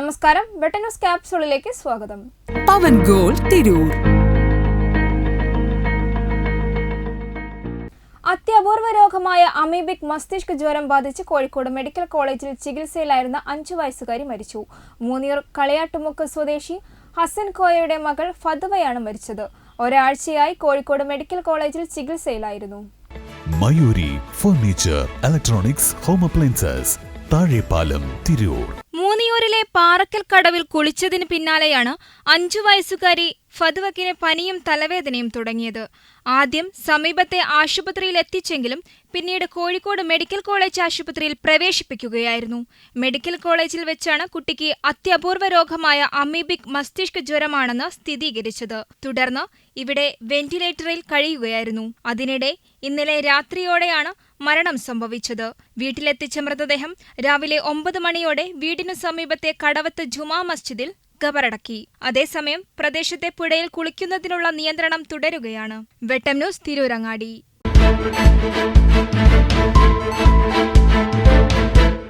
നമസ്കാരം. വെട്ടന്യൂസ് ക്യാപ്സൂളിലേക്ക് സ്വാഗതം. പവൻ ഗോൾ തിരൂർ. അത്യപൂർവ രോഗമായ അമീബിക് മസ്തിഷ്ക ജ്വരം ബാധിച്ച് കോഴിക്കോട് മെഡിക്കൽ കോളേജിൽ ചികിത്സയിലായിരുന്ന അഞ്ചു വയസ്സുകാരി മരിച്ചു. മൂന്നിയർ കളയാട്ടുമുക്ക് സ്വദേശി ഹസൻ കോയയുടെ മകൾ ഫതുവയാണ് മരിച്ചത്. ഒരാഴ്ചയായി കോഴിക്കോട് മെഡിക്കൽ കോളേജിൽ ചികിത്സയിലായിരുന്നു. Mayuri furniture electronics home appliances Thazhepalam Tirur. Parakkal കടവിൽ കുളിച്ചതിന് പിന്നാലെയാണ് അഞ്ചു വയസ്സുകാരി ഫതുവക്കിന് പനിയും തലവേദനയും തുടങ്ങിയത്. ആദ്യം സമീപത്തെ ആശുപത്രിയിൽ എത്തിച്ചെങ്കിലും പിന്നീട് കോഴിക്കോട് മെഡിക്കൽ കോളേജ് ആശുപത്രിയിൽ പ്രവേശിപ്പിക്കുകയായിരുന്നു. മെഡിക്കൽ കോളേജിൽ വെച്ചാണ് കുട്ടിക്ക് അത്യപൂർവ രോഗമായ അമീബിക് മസ്തിഷ്ക ജ്വരമാണെന്ന് സ്ഥിരീകരിച്ചത്. തുടർന്ന് ഇവിടെ വെന്റിലേറ്ററിൽ കഴിയുകയായിരുന്നു. അതിനിടെ ഇന്നലെ രാത്രിയോടെയാണ് മരണം സംഭവിച്ചത്. വീട്ടിലെത്തിച്ച മൃതദേഹം രാവിലെ ഒമ്പത് മണിയോടെ വീടിനു സമീപത്തെ കടവത്ത് ജുമാ മസ്ജിദിൽ ഖബറടക്കി അതേസമയം പ്രദേശത്തെ പുഴയിൽ കുളിക്കുന്നതിനുള്ള നിയന്ത്രണം തുടരുകയാണ്. വെട്ടം ന്യൂസ് തിരൂരങ്ങാടി.